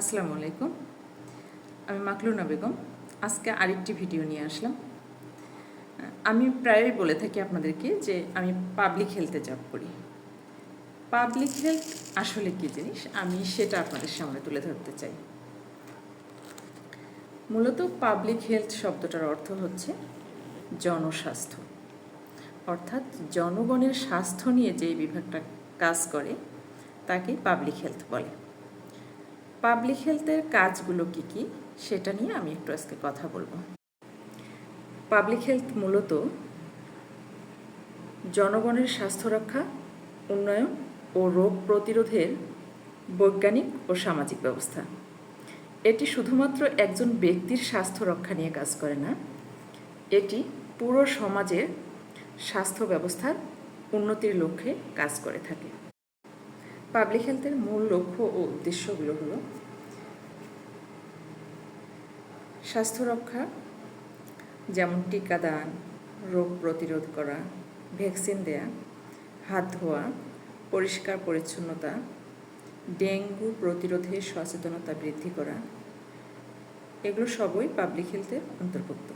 আসসালামু আলাইকুম। আমি মাকলুনা বেগম। আজকে আরেকটি ভিডিও নিয়ে আসলাম। আমি প্রায়ই বলে থাকি আপনাদেরকে যে আমি পাবলিক হেলথে জব করি। পাবলিক হেলথ আসলে কী জিনিস? আমি সেটা আপনাদের সামনে তুলে ধরতে চাই। মূলত পাবলিক হেলথ শব্দটার অর্থ হচ্ছে জনস্বাস্থ্য। অর্থাৎ জনগণের স্বাস্থ্য নিয়ে যে বিভাগটা কাজ করে, তাকে পাবলিক হেলথ বলে। পাবলিক হেলথের কাজগুলো কি কি সেটা নিয়ে আমি একটু আজকে কথা বলব। পাবলিক হেলথ মূলত জনগণের স্বাস্থ্য রক্ষা, উন্নয়ন ও রোগ প্রতিরোধের বৈজ্ঞানিক ও সামাজিক ব্যবস্থা। এটি শুধুমাত্র একজন ব্যক্তির স্বাস্থ্য রক্ষা নিয়ে কাজ করে না, এটি পুরো সমাজের স্বাস্থ্য ব্যবস্থার উন্নতির লক্ষ্যে কাজ করে থাকে। পাবলিক হেলথের মূল লক্ষ্য ও উদ্দেশ্যগুলো হলো স্বাস্থ্য রক্ষা, যেমন টিকাদান, রোগ প্রতিরোধ করা, ভ্যাকসিন দেয়া, হাত ধোয়া, পরিষ্কার পরিচ্ছন্নতা, ডেঙ্গু প্রতিরোধে সচেতনতা বৃদ্ধি করা, এগুলো সবই পাবলিক হেলথের অন্তর্ভুক্ত।